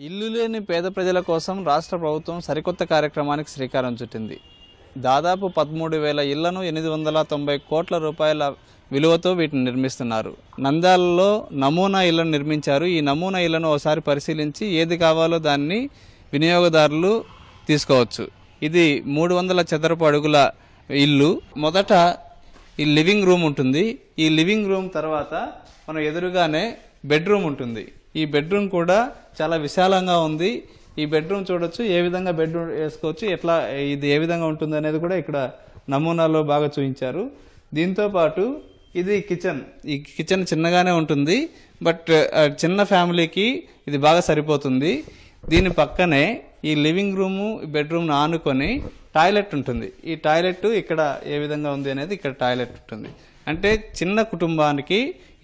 ఇల్లు లేని పేద ప్రజల కోసం రాష్ట్ర ప్రభుత్వం సరికొత్త కార్యక్రమానికి శ్రీకారం చుట్టింది. దాదాపు పదమూడు వేల ఇళ్ళను ఎనిమిది వందల తొంభై కోట్ల రూపాయల విలువతో వీటిని నిర్మిస్తున్నారు. నంద్యాలలో నమూనా ఇళ్ళను నిర్మించారు. ఈ నమూనా ఇళ్ళను ఒకసారి పరిశీలించి ఏది కావాలో దాన్ని వినియోగదారులు తీసుకోవచ్చు. ఇది మూడు వందల చదరపు అడుగుల ఇల్లు. మొదట ఈ లివింగ్ రూమ్ ఉంటుంది. ఈ లివింగ్ రూమ్ తర్వాత మనం ఎదురుగానే బెడ్రూమ్ ఉంటుంది. ఈ బెడ్రూమ్ కూడా చాలా విశాలంగా ఉంది. ఈ బెడ్రూమ్ చూడొచ్చు ఏ విధంగా బెడ్రూమ్ వేసుకోవచ్చు ఎట్లా ఇది ఏ విధంగా ఉంటుంది అనేది కూడా ఇక్కడ నమూనాలో బాగా చూపించారు. దీంతో పాటు ఇది కిచెన్. ఈ కిచెన్ చిన్నగానే ఉంటుంది బట్ చిన్న ఫ్యామిలీకి ఇది బాగా సరిపోతుంది. దీని పక్కనే ఈ లివింగ్ రూము బెడ్రూమ్ను ఆనుకొని టాయిలెట్ ఉంటుంది. ఈ టాయిలెట్ ఇక్కడ ఏ విధంగా ఉంది అనేది ఇక్కడ టాయిలెట్ ఉంటుంది. అంటే చిన్న కుటుంబానికి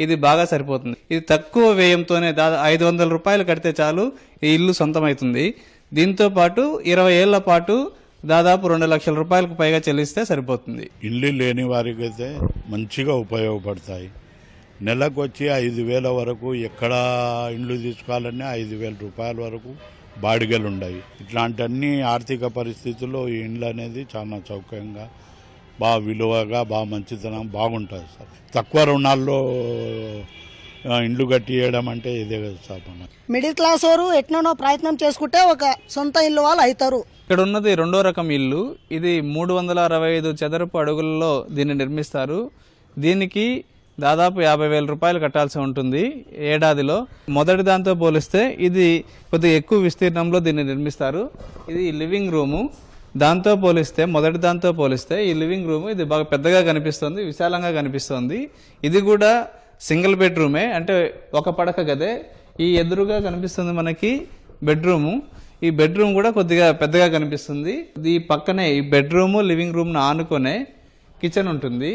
ఇది బాగా సరిపోతుంది. ఇది తక్కువ వ్యయంతోనే దాదా ఐదు వందల రూపాయలు కడితే చాలు ఈ ఇల్లు సొంతమవుతుంది దీంతో పాటు ఇరవై ఏళ్ళ పాటు దాదాపు రెండు లక్షల రూపాయలకు పైగా చెల్లిస్తే సరిపోతుంది. ఇల్లు లేని వారికి అయితే మంచిగా ఉపయోగపడతాయి. నెలకు వచ్చి ఐదు వేల వరకు ఎక్కడ ఇండ్లు తీసుకోవాలన్నా ఐదు వేల రూపాయల వరకు బాడిగలు ఉన్నాయి ఇట్లాంటి అన్ని ఆర్థిక పరిస్థితుల్లో ఈ ఇండ్లు అనేది చాలా చౌకయంగా బాగా విలువగా బాగా మంచితనం బాగుంటుంది సార్. తక్కువ రుణాల్లో ఇండ్లు కట్టియడం అంటే ఇదే కదా సార్ మిడిల్ క్లాస్ వారు ఎట్లనో ప్రయత్నం చేసుకుంటే ఒక సొంత ఇల్లు వాళ్ళు అవుతారు. ఇక్కడ ఉన్నది రెండో రకం ఇల్లు. ఇది మూడు వందల అరవై ఐదు చదరపు అడుగులలో దీన్ని నిర్మిస్తారు. దీనికి దాదాపు యాభై వేల రూపాయలు కట్టాల్సి ఉంటుంది ఏడాదిలో. మొదటి దాంతో పోలిస్తే ఇది కొద్దిగా ఎక్కువ విస్తీర్ణంలో దీన్ని నిర్మిస్తారు. ఇది లివింగ్ రూము. దాంతో పోలిస్తే మొదటి దాంతో పోలిస్తే ఈ లివింగ్ రూమ్ ఇది బాగా పెద్దగా కనిపిస్తుంది విశాలంగా కనిపిస్తుంది. ఇది కూడా సింగిల్ బెడ్రూమే అంటే ఒక పడక గదే. ఈ ఎదురుగా కనిపిస్తుంది మనకి బెడ్రూము. ఈ బెడ్రూమ్ కూడా కొద్దిగా పెద్దగా కనిపిస్తుంది. ఈ పక్కనే ఈ బెడ్రూము లివింగ్ రూమ్ను ఆనుకునే కిచెన్ ఉంటుంది.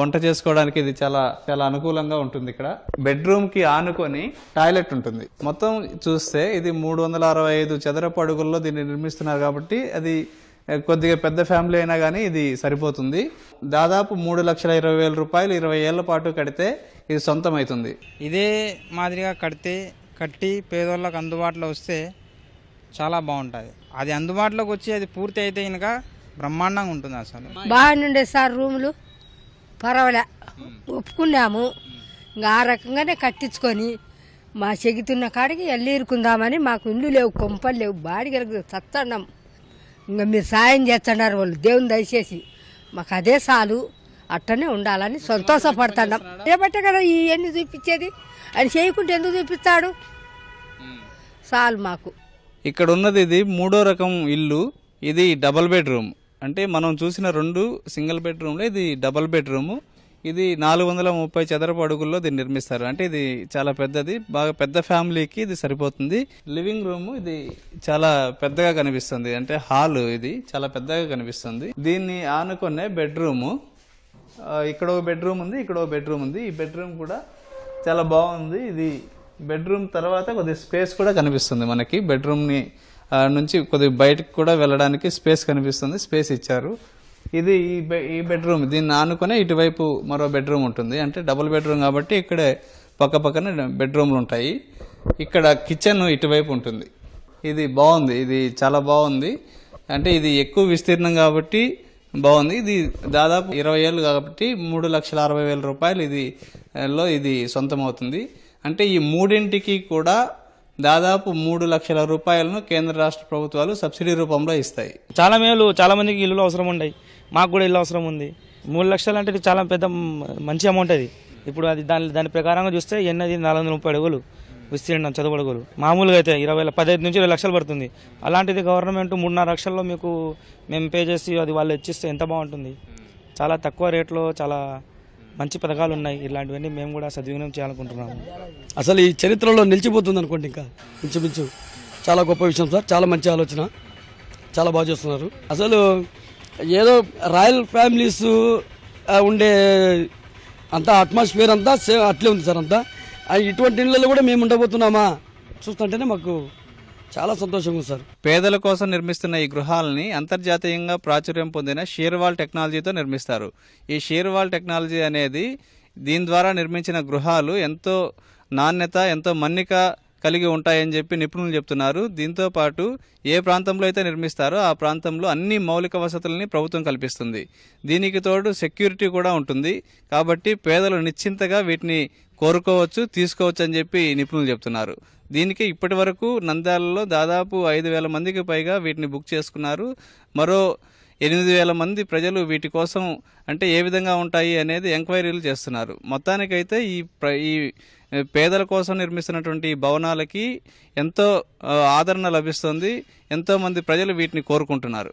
వంట చేసుకోవడానికి ఇది చాలా చాలా అనుకూలంగా ఉంటుంది ఇక్కడ. బెడ్రూమ్కి ఆనుకొని టాయిలెట్ ఉంటుంది. మొత్తం చూస్తే ఇది మూడు వందల అరవై ఐదు చదరపు అడుగుల్లో దీన్ని నిర్మిస్తున్నారు కాబట్టి అది కొద్దిగా పెద్ద ఫ్యామిలీ అయినా కానీ ఇది సరిపోతుంది. దాదాపు మూడు లక్షల ఇరవై వేల రూపాయలు ఇరవై ఏళ్ళ పాటు కడితే ఇది సొంతం అవుతుంది ఇదే మాదిరిగా కడితే కట్టి పేదోళ్ళకి అందుబాటులో వస్తే చాలా బాగుంటుంది. అది అందుబాటులోకి వచ్చి అది పూర్తి అయితే కనుక బ్రహ్మాండంగా ఉంటుంది అసలు. బాగానుండే సార్ రూములు. పర్వాలే. ఒప్పుకున్నాము. ఇంకా ఆ రకంగానే కట్టించుకొని మా చెగుతున్న కాడికి ఎల్లీరుకుందామని మాకు ఇండ్లు లేవు కొంపలు లేవు బాడిగలకు చస్తున్నాం ఇంకా మీరు సాయం చేస్తున్నారు వాళ్ళు దేవుని దయచేసి. మాకు అదే చాలు అట్టనే ఉండాలని సంతోషపడుతున్నాం. రేపట్టే కదా ఇవన్నీ చూపించేది? ఆయన చేయకుంటే ఎందుకు చూపిస్తాడు? చాలు మాకు. ఇక్కడ ఉన్నది ఇది మూడో రకం ఇల్లు ఇది డబల్ బెడ్రూమ్. అంటే మనం చూసిన రెండు సింగిల్ బెడ్రూమ్లు ఇది డబల్ బెడ్రూము. ఇది నాలుగు వందల ముప్పై చదరపు అడుగుల్లో దీన్ని నిర్మిస్తారు. అంటే ఇది చాలా పెద్దది బాగా పెద్ద ఫ్యామిలీకి ఇది సరిపోతుంది. లివింగ్ రూమ్ ఇది చాలా పెద్దగా కనిపిస్తుంది. అంటే హాల్ ఇది చాలా పెద్దగా కనిపిస్తుంది. దీన్ని ఆనుకునే బెడ్రూము. ఇక్కడ ఒక బెడ్రూమ్ ఉంది ఇక్కడ ఒక బెడ్రూమ్ ఉంది. ఈ బెడ్రూమ్ కూడా చాలా బాగుంది. ఇది బెడ్రూమ్ తర్వాత కొద్దిగా స్పేస్ కూడా కనిపిస్తుంది మనకి. బెడ్రూమ్ని నుంచి కొద్దిగా బయటకు కూడా వెళ్ళడానికి స్పేస్ కనిపిస్తుంది స్పేస్ ఇచ్చారు. ఇది ఈ బె- ఈ బెడ్రూమ్ దీన్ని ఆనుకునే ఇటువైపు మరో బెడ్రూమ్ ఉంటుంది. అంటే డబుల్ బెడ్రూమ్ కాబట్టి ఇక్కడే పక్క పక్కన బెడ్రూమ్లు ఉంటాయి. ఇక్కడ కిచెన్ ఇటువైపు ఉంటుంది. ఇది బాగుంది. ఇది చాలా బాగుంది. అంటే ఇది ఎక్కువ విస్తీర్ణం కాబట్టి బాగుంది. ఇది దాదాపు ఇరవై ఏళ్ళు కాబట్టి మూడు లక్షల అరవై వేల రూపాయలు ఇది లో ఇది సొంతం అవుతుంది అంటే ఈ మూడింటికి కూడా దాదాపు మూడు లక్షల రూపాయలను కేంద్ర రాష్ట్ర ప్రభుత్వాలు సబ్సిడీ రూపంలో ఇస్తాయి. చాలా మేలు చాలా మందికి ఇల్లు అవసరం ఉన్నాయి మాకు కూడా ఇల్లు అవసరం ఉంది. మూడు లక్షలు అంటే ఇది చాలా పెద్ద మంచి అమౌంట్ అది. ఇప్పుడు అది దాని దాని ప్రకారంగా చూస్తే ఎన్నది నాలుగు వందల ముప్పై అడుగులు విస్తీర్ణం చదువు అడుగులు మామూలుగా అయితే ఇరవై పదహైదు నుంచి ఇరవై లక్షలు పడుతుంది. అలాంటిది గవర్నమెంట్ మూడున్నర లక్షల్లో మీకు మేము పే చేసి అది వాళ్ళు ఇచ్చిస్తే ఎంత బాగుంటుంది? చాలా తక్కువ రేట్లో చాలా మంచి పథకాలు ఉన్నాయి. ఇలాంటివన్నీ మేము కూడా సద్వినియోగం చేయాలనుకుంటున్నాము. అసలు ఈ చరిత్రలో నిలిచిపోతుంది అనుకోండి ఇంకా. ఇంచుమించు చాలా గొప్ప విషయం సార్. చాలా మంచి ఆలోచన. చాలా బాగా చేస్తున్నారు. అసలు ఏదో రాయల్ ఫ్యామిలీస్ ఉండే అంతా అట్మాస్ఫియర్ అంతా సేమ్ అట్లే ఉంది సార్ అంతా. ఇటువంటి ఇళ్ళలో కూడా మేము ఉండబోతున్నామా? చూస్తుంటేనే మాకు చాలా సంతోషంగా సార్. పేదల కోసం నిర్మిస్తున్న ఈ గృహాలని అంతర్జాతీయంగా ప్రాచుర్యం పొందిన షేర్వాల్ టెక్నాలజీతో నిర్మిస్తారు. ఈ షేర్వాల్ టెక్నాలజీ అనేది దీని ద్వారా నిర్మించిన గృహాలు ఎంతో నాణ్యత ఎంతో మన్నిక కలిగి ఉంటాయని చెప్పి నిపుణులు చెప్తున్నారు. దీంతో పాటు ఏ ప్రాంతంలో అయితే నిర్మిస్తారో ఆ ప్రాంతంలో అన్ని మౌలిక వసతులని ప్రభుత్వం కల్పిస్తుంది. దీనికి తోడు సెక్యూరిటీ కూడా ఉంటుంది. కాబట్టి పేదలు నిశ్చింతగా వీటిని కోరుకోవచ్చు తీసుకోవచ్చు అని చెప్పి నిపుణులు చెప్తున్నారు. దీనికి ఇప్పటి వరకు నంద్యాలలో దాదాపు ఐదు వేల మందికి పైగా వీటిని బుక్ చేసుకున్నారు. మరో ఎనిమిది వేల మంది ప్రజలు వీటి కోసం అంటే ఏ విధంగా ఉంటాయి అనేది ఎంక్వైరీలు చేస్తున్నారు. మొత్తానికైతే ఈ ప్ర ఈ పేదల కోసం నిర్మిస్తున్నటువంటి భవనాలకి ఎంతో ఆదరణ లభిస్తుంది. ఎంతోమంది ప్రజలు వీటిని కోరుకుంటున్నారు.